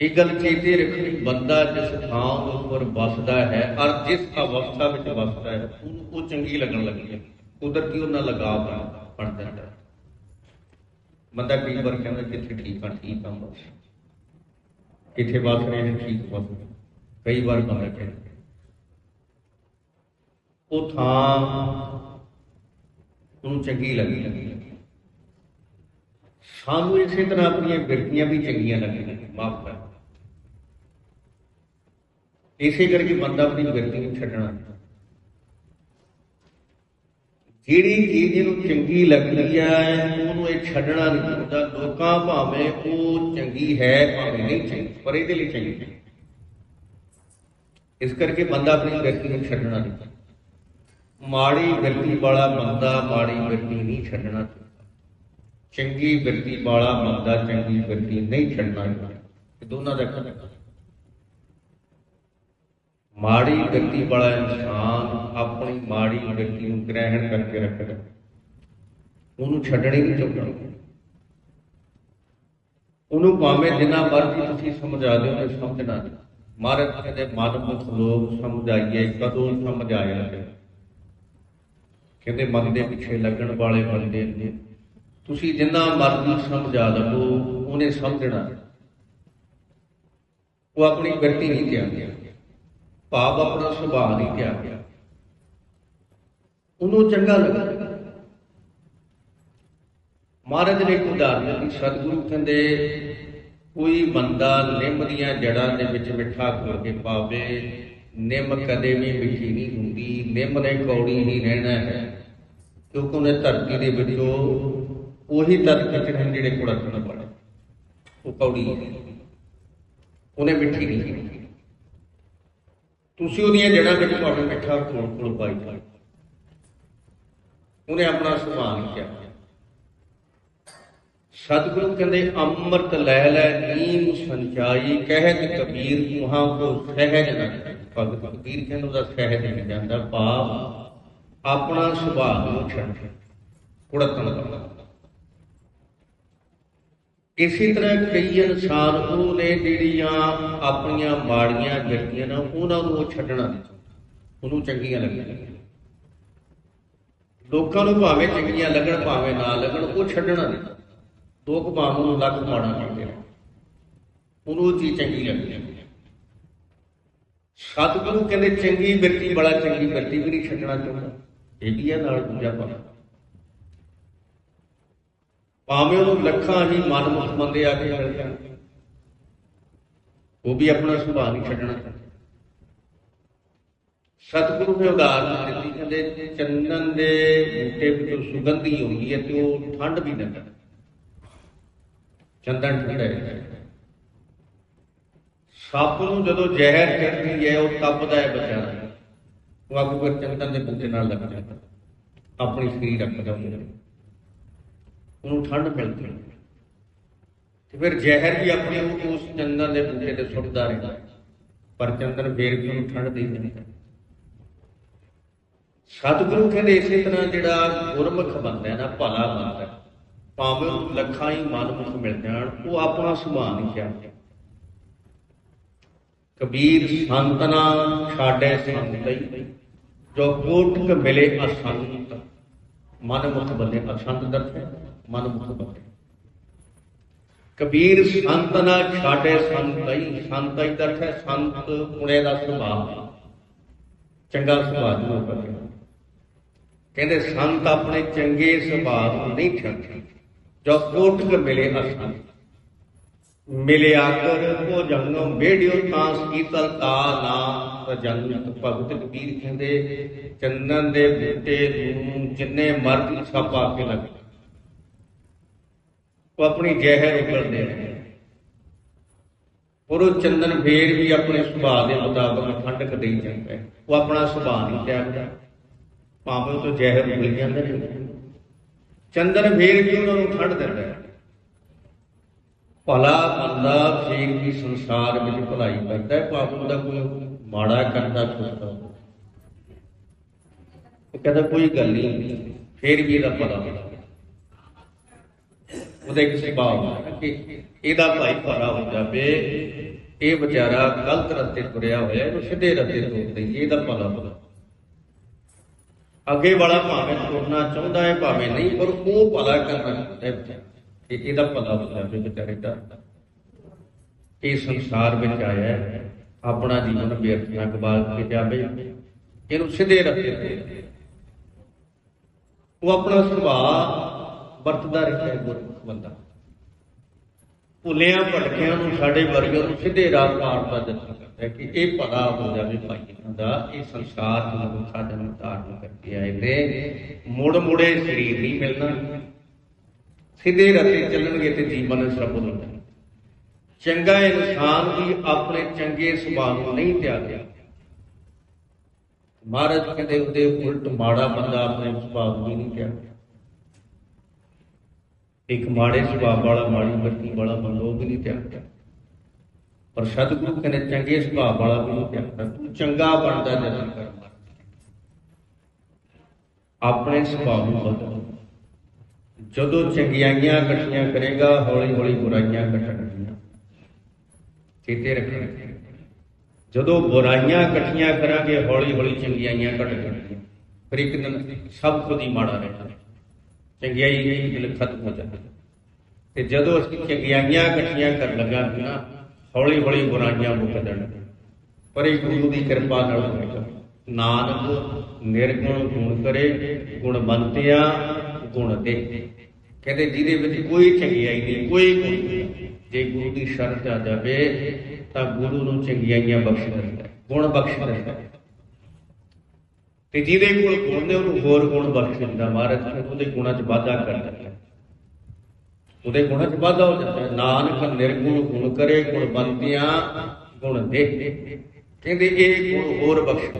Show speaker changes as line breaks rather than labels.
ਇਹ ਗੱਲ ਚੇਤੇ ਰੱਖਣੀ, ਬੰਦਾ ਜਿਸ ਥਾਂ ਉੱਪਰ ਵੱਸਦਾ ਹੈ ਔਰ ਜਿਸ ਅਵਸਥਾ ਵਿੱਚ ਵੱਸਦਾ ਹੈ, ਉਹਨੂੰ ਉਹ ਚੰਗੀ ਲੱਗਣ ਲੱਗੀ ਹੈ। ਕੁਦਰਤੀ ਉਹਨਾਂ ਲਗਾਵ ਬਣ ਬਣ ਜਾਂਦਾ ਹੈ। ਬੰਦਾ ਕਈ ਵਾਰ ਕਹਿੰਦਾ ਕਿੱਥੇ ਠੀਕ ਆ ਠੀਕ ਆ, ਬਸ। ਕਿੱਥੇ ਵੱਸ ਰਹੇ ਨੇ ਠੀਕ ਬਸ ਕਈ ਵਾਰ ਬੰਦਾ ਕਹਿੰਦਾ ਉਹ ਥਾਂ ਉਹਨੂੰ ਚੰਗੀ ਲੱਗੀ ਲੱਗੀ। ਸਾਨੂੰ ਇਸੇ ਤਰ੍ਹਾਂ ਆਪਣੀਆਂ ਬਿਰਤੀਆਂ ਵੀ ਚੰਗੀਆਂ ਲੱਗੀਆਂ ਮਾਫ ਕਰ ਇਸੇ ਕਰਕੇ ਬੰਦਾ ਆਪਣੀ ਬਿਰਤੀ ਨੂੰ ਛੱਡਣਾ ਨਹੀਂ। ਜਿਹੜੀ ਚੀਜ਼ ਨੂੰ ਚੰਗੀ ਲੱਗਦੀ ਹੈ ਉਹਨੂੰ ਇਹ ਛੱਡਣਾ ਨਹੀਂ ਚਾਹੀਦਾ ਲੋਕਾਂ ਭਾਵੇਂ ਉਹ ਚੰਗੀ ਹੈ, ਭਾਵੇਂ ਨਹੀਂ ਚੰਗੀ, ਪਰ ਇਹਦੇ ਲਈ ਚੰਗੀ ਹੈ। ਇਸ ਕਰਕੇ ਬੰਦਾ ਆਪਣੀ ਬਿਰਤੀ ਨੂੰ ਛੱਡਣਾ ਨਹੀਂ ਚਾਹੀਦਾ। ਮਾੜੀ ਬਿਰਤੀ ਵਾਲਾ ਬੰਦਾ ਮਾੜੀ ਬਿਰਤੀ ਨਹੀਂ ਛੱਡਣਾ ਚੰਗੀ ਬਿਰਤੀ ਵਾਲਾ ਬੰਦਾ ਚੰਗੀ ਬਿਰਤੀ ਨਹੀਂ ਛੱਡਣਾ ਚਾਹੀਦਾ ਇਹ ਦੋਨਾਂ ਦਾ ਫ਼ਰਕ ਮਾੜੀ ਬਿਰਤੀ ਵਾਲਾ ਇਨਸਾਨ ਆਪਣੀ ਮਾੜੀ ਬਿਰਤੀ ਨੂੰ ਗ੍ਰਹਿਣ ਕਰਕੇ ਰੱਖਦਾ। ਉਹਨੂੰ ਛੱਡਣੀ ਨਹੀਂ ਚਾਹੁੰਦਾ ਉਹਨੂੰ ਭਾਵੇਂ ਜਿੰਨਾ ਮਰਜ਼ੀ ਤੁਸੀਂ ਸਮਝਾ ਦਿਓ ਤੇ ਸਮਝਣਾ ਨਹੀਂ। ਮਹਾਰਾਜ ਕਹਿੰਦੇ, ਮਨਮੁਖ ਲੋਕ ਸਮਝਾਈਏ, ਕਦੋਂ ਸਮਝ ਆਇਆ ਤੇ ਕਹਿੰਦੇ, ਮਨ ਦੇ ਪਿੱਛੇ ਲੱਗਣ ਵਾਲੇ ਬੰਦੇ ਨੇ ਤੁਸੀਂ ਜਿੰਨਾ ਮਰਜ਼ੀ ਸਮਝਾ ਲਵੋ ਉਹਨੇ ਸਮਝਣਾ। ਉਹ ਆਪਣੀ ਬਿਰਤੀ ਨਹੀਂ ਤਿਆਗਿਆ ਭਾਵ ਆਪਣਾ ਸੁਭਾਅ ਨਹੀਂ ਕਿਹਾ। ਗਿਆ ਉਹਨੂੰ ਚੰਗਾ ਲੱਗਾ। ਮਹਾਰਾਜ ਨੇ ਇੱਕ ਉਦਾਹਰਨ ਦਿੱਤੀ, ਸਤਿਗੁਰੂ ਕਹਿੰਦੇ, ਕੋਈ ਬੰਦਾ ਨਿੰਮ ਦੀਆਂ ਜੜਾਂ ਦੇ ਵਿੱਚ ਮਿੱਠਾ ਘੋਲ ਕੇ ਪਾਵੇ, ਨਿੰਮ ਕਦੇ ਵੀ ਮਿੱਠੀ ਨਹੀਂ ਹੁੰਦੀ, ਨਿੰਮ ਨੇ ਕੌੜੀ ਹੀ ਰਹਿਣਾ ਹੈ, ਕਿਉਂਕਿ ਉਹਨੇ ਧਰਤੀ ਦੇ ਵਿੱਚੋਂ ਉਹੀ ਤੱਤ ਖਿੱਚਣੇ ਨੇ ਜਿਹੜੇ ਕੁੜਕਣ ਵਾਲੇ ਉਹ ਕੌੜੀ ਉਹਨੇ ਮਿੱਠੀ ਨਹੀਂ ਤੁਸੀਂ ਉਹਦੀਆਂ ਜੜਾਂ ਵਿੱਚ ਭਾਵੇਂ ਮਿੱਠਾ ਕੋਲ ਕੋਲ ਪਾਈ ਉਹਨੇ ਆਪਣਾ ਸੁਭਾਅ ਕਿਹਾ। ਸਤਿਗੁਰੂ ਕਹਿੰਦੇ, ਅੰਮ੍ਰਿਤ ਲੈ ਲੈ ਨੀਮ ਸੰਚਾਈ, ਕਹਿਤ ਕਬੀਰ ਤੁਹਾਂ ਕੋ ਸਹਿਜ ਨ ਭਗਤ ਕਬੀਰ ਕਹਿੰਦਾ, ਉਹਦਾ ਸਹਿਜ ਨਹੀਂ ਜਾਂਦਾ ਭਾਵ ਆਪਣਾ ਸੁਭਾਅ ਨੂੰ ਛੱਡ ਕੁੜਤਨ ਕਰਨਾ ਇਸੇ ਤਰ੍ਹਾਂ ਕਈ ਇਨਸਾਨ ਉਹ ਨੇ ਜਿਹੜੀਆਂ ਆਪਣੀਆਂ ਮਾੜੀਆਂ ਬਿਰਤੀਆਂ ਨਾ, ਉਹਨਾਂ ਨੂੰ ਉਹ ਛੱਡਣਾ ਨਹੀਂ ਚਾਹੁੰਦਾ। ਉਹਨੂੰ ਚੰਗੀਆਂ ਲੱਗਣ ਲੋਕਾਂ ਨੂੰ ਭਾਵੇਂ ਚੰਗੀਆਂ ਲੱਗਣ, ਭਾਵੇਂ ਨਾ ਲੱਗਣ, ਉਹ ਛੱਡਣਾ ਨਹੀਂ ਲੋਕ ਭਾਵੇਂ ਨੂੰ ਲੱਖ ਮਾੜਾ ਕਹਿੰਦੇ ਨੇ ਉਹਨੂੰ ਉਹ ਚੀਜ਼ ਚੰਗੀ ਲੱਗਦੀ ਹੈ ਸਤਿਗੁਰੂ ਕਹਿੰਦੇ, ਚੰਗੀ ਬਿਰਤੀ ਬੜਾ ਚੰਗੀ ਬਿਰਤੀ ਵੀ ਨਹੀਂ ਛੱਡਣਾ ਚਾਹੁੰਦਾ। ਇਹ ਵੀ ਹੈ ਨਾਲ ਦੂਜਾ ਪਾਸਾ ਭਾਵੇਂ ਉਹਨੂੰ ਲੱਖਾਂ ਹੀ ਮਨਮੁਖ ਬੰਦੇ ਆ ਕੇ ਮਿਲ ਜਾਣ। ਉਹ ਵੀ ਆਪਣਾ ਸੁਭਾਅ ਨਹੀਂ ਛੱਡਣਾ ਸਤਿਗੁਰੂ ਨੇ ਉਦਾਹਰਨ ਦਿੱਤੀ, ਕਹਿੰਦੇ ਚੰਦਨ ਦੇ ਬੂਟੇ ਵਿੱਚੋਂ ਸੁਗੰਧੀ ਹੁੰਦੀ ਹੈ ਤੇ ਉਹ ਠੰਡ ਵੀ ਦਿੰਦਾ ਚੰਦਨ ਠੰਡਾ ਹੈ। ਸੱਪ ਨੂੰ ਜਦੋਂ ਜ਼ਹਿਰ ਚੜਦੀ ਹੈ, ਉਹ ਤਪਦਾ ਹੈ ਵਿਚਾਰਾ ਉਹ ਅੱਗ ਪਰ ਚੰਦਨ ਦੇ ਬੂਟੇ ਨਾਲ ਲੱਗ ਜਾਂਦਾ। ਆਪਣੀ ਸਰੀਰ ਰੱਖਦਾ ਉਹਦੇ ਉਹਨੂੰ ਠੰਡ ਮਿਲਦੀ ਤੇ ਫਿਰ ਜ਼ਹਿਰ ਵੀ ਆਪਣੇ ਉਹ ਉਸ ਚੰਦਨ ਦੇ ਬੂਟੇ ਤੇ ਸੁੱਟਦਾ ਰਹਿੰਦਾ। ਪਰ ਚੰਦਨ ਫੇਰ ਵੀ ਉਹਨੂੰ ਠੰਡ ਦੇ ਦਿੰਦਾ ਸਤਿਗੁਰੂ ਕਹਿੰਦੇ ਇਸੇ ਤਰ੍ਹਾਂ ਜਿਹੜਾ ਗੁਰਮੁਖ ਬੰਦਾ ਨਾ, ਭਲਾ ਬੰਦਾ ਭਾਵੇਂ ਲੱਖਾਂ ਹੀ ਮਨਮੁਖ ਮਿਲ ਜਾਣ, ਉਹ ਆਪਣਾ ਸੁਭਾਅ ਨਹੀਂ ਚਾਹਦਾ ਕਬੀਰ ਸੰਤਨਾ ਛਾੜੇ ਸੰਤ ਲਈ, ਜੋ ਕੋਟਕ ਮਿਲੇ ਅਸੰਤ। ਮਨਮੁਖ ਬੰਦੇ ਅਸੰਤ ਦਰਤ ਹੈ ਮਨਮੁਖ ਕਬੀਰ ਸੰਤ ਨਾ ਛਾੜੇ ਸੰਤ ਲਈ ਸੰਤ ਹੀ ਹੈ ਸੰਤ ਪੁਣੇ ਦਾ ਸੁਭਾਅ। ਚੰਗਾ ਸੁਭਾਅ ਨੂੰ ਕਰਦੇ ਕਹਿੰਦੇ, ਸੰਤ ਆਪਣੇ ਚੰਗੇ ਸੁਭਾਅ ਨੂੰ ਨਹੀਂ ਛੱਡਦੇ। ਜੋ ਕੋਟਕ ਮਿਲੇ ਅਸੰਤ ਮਿਲਿਆ ਕਰ ਉਹ ਜੰਗਮ ਵੇੜਿਓ ਤਾਂ ਸੀਤਲ ਤਾ ਨਾ। ਰਜੰਤ ਭਗਤ ਕਬੀਰ ਕਹਿੰਦੇ ਚੰਦਨ ਦੇ ਬੂਟੇ ਨੂੰ ਜਿੰਨੇ ਮਰਜ਼ੀ ਸੱਪ ਆ ਕੇ ਲੱਗੇ। ਉਹ ਆਪਣੀ ਜ਼ਹਿਰ ਉਗਲਦੇ ਨੇ। ਪਰ ਉਹ ਚੰਦਨ ਫੇਰ ਵੀ ਆਪਣੇ ਸੁਭਾਅ ਦੇ ਮੁਤਾਬਕ ਠੰਡਕ ਦੇਈ ਜਾਂਦਾ ਹੈ। ਉਹ ਆਪਣਾ ਸੁਭਾਅ ਨਹੀਂ ਤਿਆਗਦਾ। ਭਾਵੇਂ ਤੋਂ ਜ਼ਹਿਰ ਉਗਲ ਜਾਂਦੇ ਨੇ। ਚੰਦਨ ਫੇਰ ਵੀ ਉਹਨਾਂ ਨੂੰ ਠੰਡ ਦਿੰਦਾ ਹੈ। ਭਲਾ ਬੰਦਾ ਫੇਰ ਵੀ ਸੰਸਾਰ ਵਿੱਚ ਭਲਾਈ ਕਰਦਾ ਹੈ। ਭਾਵੇਂ ਉਹਦਾ ਕੋਈ ਮਾੜਾ ਕਰਦਾ ਛੋਟਾ ਉਹ ਕਹਿੰਦਾ ਕੋਈ ਗੱਲ ਨਹੀਂ। ਫੇਰ ਵੀ ਇਹਦਾ ਭਲਾ ਹੁੰਦਾ। ਉਹਦਾ ਇੱਕ ਸੁਭਾਅ ਕਿ ਇਹਦਾ ਭਾਈ ਭਾਰਾ ਹੋ ਜਾਵੇ, ਇਹ ਵਿਚਾਰਾ ਗਲਤ ਰਸਤੇ ਤੁਰਿਆ ਹੋਇਆ, ਇਹਨੂੰ ਸਿੱਧੇ ਰਸਤੇ ਤੋਰ ਦਈਏ, ਇਹਦਾ ਭਲਾ ਭਲਾ। ਅੱਗੇ ਵਾਲਾ ਭਾਵੇਂ ਤੁਰਨਾ ਚਾਹੁੰਦਾ ਹੈ, ਭਾਵੇਂ ਨਹੀਂ, ਪਰ ਉਹ ਭਲਾ ਕਰਨਾ ਚਾਹੁੰਦਾ ਹੈ ਵਿਚਾਰਾ। ਇਹਦਾ ਭਲਾ ਹੋ ਜਾਵੇ ਵਿਚਾਰੇ ਦਾ। ਇਹ ਸੰਸਾਰ ਵਿੱਚ ਆਇਆ ਆਪਣਾ ਜੀਵਨ ਵਿਅਰਥ ਨਾ ਗਵਾ ਕੇ ਜਾਵੇ, ਇਹਨੂੰ ਸਿੱਧੇ ਰਸਤੇ ਤੇ ਉਹ ਆਪਣਾ ਸੁਭਾਅ ਵਰਤਦਾ ਰਿਹਾ ਹੈ ਗੁਰਮੁਖ ਬੰਦਾ। ਭੁੱਲਿਆਂ ਭਟਕਿਆਂ ਨੂੰ ਸਾਡੇ ਵਰਗਿਆਂ ਨੂੰ ਸਿੱਧੇ ਰਾਹ ਪਾਰ ਦਾ ਯਤਨ ਕਰਦਾ ਹੈ ਕਿ ਇਹ ਭਲਾ ਹੋ ਜਾਵੇ ਭਾਈ ਦਾ। ਇਹ ਸੰਸਾਰ ਨੂੰ ਮਨੁੱਖਾ ਜਨਮ ਕਰਕੇ ਆਏ ਨੇ। ਮੁੜ ਮੁੜੇ ਸਰੀਰ ਨਹੀਂ ਮਿਲਣਾ। ਸਿੱਧੇ ਰਸਤੇ ਚੱਲਣਗੇ ਤੇ ਜੀਵਨ ਸਫਲ ਹੋ ਚੰਗਾ ਇਨਸਾਨ ਵੀ ਆਪਣੇ ਚੰਗੇ ਸੁਭਾਅ ਨੂੰ ਨਹੀਂ ਤਿਆਗਿਆ। ਮਹਾਰਾਜ ਕਹਿੰਦੇ ਉਹਦੇ ਉਲਟ ਮਾੜਾ ਬੰਦਾ ਆਪਣੇ ਸੁਭਾਅ ਨੂੰ ਵੀ ਨਹੀਂ ਤਿਆਗਿਆ। ਇੱਕ ਮਾੜੇ ਸੁਭਾਅ ਵਾਲਾ, ਮਾੜੀ ਵਰਤੀ ਵਾਲਾ ਬੰਦੋ ਵੀ ਨਹੀਂ ਤਿਆਗਦਾ ਪਰ ਸਤਿਗੁਰੂ ਕਹਿੰਦੇ, ਚੰਗੇ ਸੁਭਾਅ ਵਾਲਾ ਵੀ ਨਹੀਂ ਤਿਆਗਦਾ ਤੂੰ ਚੰਗਾ ਬਣਦਾ ਜਤਨ ਕਰ ਆਪਣੇ ਸੁਭਾਅ ਨੂੰ ਬਦਲ। ਜਦੋਂ ਚੰਗਿਆਈਆਂ ਇਕੱਠੀਆਂ ਕਰੇਗਾ ਹੌਲੀ ਹੌਲੀ ਬੁਰਾਈਆਂ ਘਟਣਗੀਆਂ। ਚੇਤੇ ਰੱਖਣਾ। ਜਦੋਂ ਬੁਰਾਈਆਂ ਇਕੱਠੀਆਂ ਕਰਾਂਗੇ ਹੌਲੀ ਹੌਲੀ ਚੰਗਿਆਈਆਂ ਘਟ ਜਾਣਗੀਆਂ। ਫਿਰ ਇੱਕ ਦਿਨ ਸਭ ਕੁਝ ਹੀ ਮਾੜਾ ਰਹਿਣਾ। ਚੰਗਿਆਈ ਹੀ ਦਿਲ ਖਤਮ ਹੋ ਜਾਂਦਾ ਤੇ ਜਦੋਂ ਅਸੀਂ ਚੰਗਿਆਈਆਂ ਇਕੱਠੀਆਂ ਕਰਨ ਲੱਗਾਂਗੇ ਨਾ ਹੌਲੀ ਹੌਲੀ ਬੁਰਾਈਆਂ ਮੁੱਕ ਜਾਣਗੀਆਂ। ਪਰ ਇਹ ਗੁਰੂ ਦੀ ਕਿਰਪਾ ਨਾਲ ਹੋਏਗਾ ਨਾਨਕ ਨਿਰਗੁਣ ਗੁਣ ਕਰੇ, ਗੁਣ ਗੁਣਵੰਤਿਆ ਗੁਣ ਦੇ। ਕਹਿੰਦੇ ਜਿਹਦੇ ਵਿੱਚ ਕੋਈ ਚੰਗਿਆਈ ਨਹੀਂ, ਕੋਈ ਗੁਣ ਜੇ ਗੁਰੂ ਦੀ ਸ਼ਰਨ ਆ ਜਾਵੇ, ਤਾਂ ਗੁਰੂ ਨੂੰ ਚੰਗਿਆਈਆਂ ਬਖਸ਼ ਦਿੰਦਾ ਗੁਣ ਬਖਸ਼ ਦਿੰਦਾ ਤੇ ਜਿਹਦੇ ਕੋਲ ਗੁਣ ਨੇ ਉਹਨੂੰ ਹੋਰ ਗੁਣ ਬਖਸ਼ ਦਿੰਦਾ ਮਹਾਰਾਜ ਕਹਿੰਦੇ ਉਹਦੇ ਗੁਣਾਂ 'ਚ ਵਾਧਾ ਕਰ ਦਿੰਦਾ ਉਹਦੇ ਗੁਣਾਂ 'ਚ ਵਾਧਾ ਹੋ ਜਾਂਦਾ ਨਾਨਕ ਨਿਰਗੁਣ ਗੁਣ ਕਰੇ, ਗੁਣ ਗੁਣਵੰਤਿਆਂ ਗੁਣ ਦੇ। ਕਹਿੰਦੇ ਇਹ ਗੁਣ ਹੋਰ ਬਖਸ਼